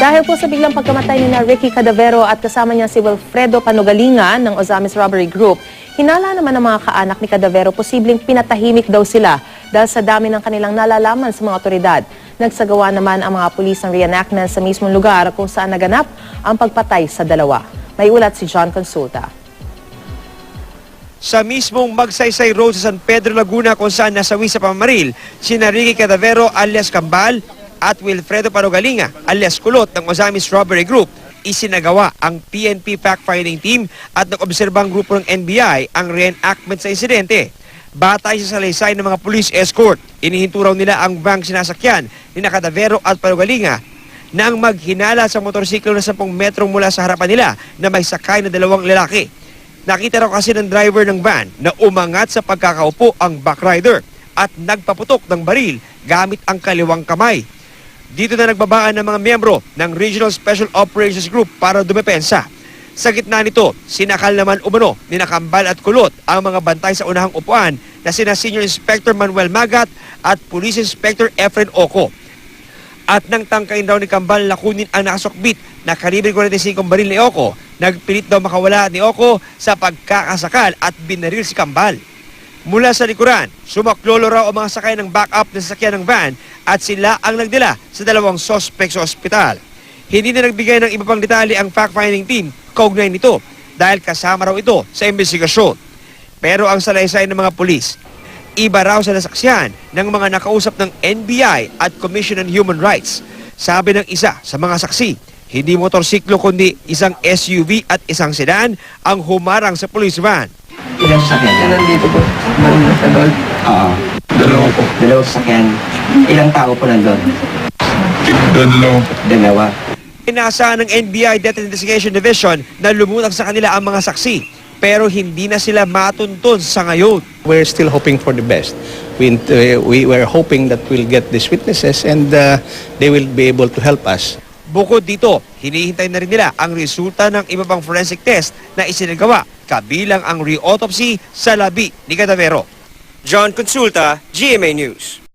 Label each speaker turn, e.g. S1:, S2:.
S1: Dahil po sa biglang pagkamatay ni na Ricky Cadavero at kasama niya si Wilfredo Panugalinga ng Ozamis Robbery Group, hinala naman ng mga kaanak ni Cadavero posibleng pinatahimik daw sila dahil sa dami ng kanilang nalalaman sa mga otoridad. Nagsagawa naman ang mga pulis ng reenactment sa mismong lugar kung saan naganap ang pagpatay sa dalawa. May ulat si John Consulta.
S2: Sa mismong Magsaysay Road sa San Pedro, Laguna kung saan nasawi sa pamamaril, sina Ricky Cadavero alias Kambal at Wilfredo Parugalinga alias Kulot ng Ozamis Robbery Group, isinagawa ang PNP fact-finding team at nag-obserbang grupo ng NBI ang reenactment sa insidente. Batay sa salaysay ng mga police escort, inihinto raw nila ang bank sinasakyan ni Cadavero at Parugalinga nang maghinala sa motorsiklo na 10 metro mula sa harapan nila na may sakay na dalawang lalaki. Nakita raw kasi ng driver ng van na umangat sa pagkakaupo ang backrider at nagpaputok ng baril gamit ang kaliwang kamay. Dito na nagbabaan ng mga miyembro ng Regional Special Operations Group para dumepensa. Sa gitna nito, sinakal naman umano ni Nakambal at Kulot ang mga bantay sa unahang upuan na sina Senior Inspector Manuel Magat at Police Inspector Efren Oco. At nang tangkain daw ni Kambal na kunin ang nakasokbit na kalibre 45 baril ni Oco, nagpilit daw makawala ni Oco sa pagkakasakal at binaril si Kambal. Mula sa likuran, sumaklolo raw ang mga sakay ng backup na sasakyan ng van at sila ang nagdala sa dalawang sospek sa ospital. Hindi na nagbigay ng iba pang detalye ang fact-finding team kaugnay nito dahil kasama raw ito sa investigasyon. Pero ang salaysay ng mga pulis, iba raw sa nasaksyan ng mga nakausap ng NBI at Commission on Human Rights. Sabi ng isa sa mga saksi, hindi motorsiklo kundi isang SUV at isang sedan ang humarang sa police van.
S3: Ilang sasakyan yan?
S4: Nandito po. Nandito sa doon.
S3: Oo.
S4: Dalawa po.
S3: Dalawang sasakyan. Ilang tao po nandun?
S4: Dalawa.
S3: Dalawa.
S2: Inaasahan ng NBI Death Investigation Division na lumutang sa kanila ang mga saksi pero hindi na sila matuntun sa ngayon.
S5: We're still hoping for the best. We, uh, we were hoping that we'll get these witnesses and uh, they will be able to help us.
S2: Bukod dito, hinihintay na rin nila ang resulta ng iba pang forensic test na isinagawa kabilang ang re-autopsy sa labi ni Cadavero. John Consulta, GMA News.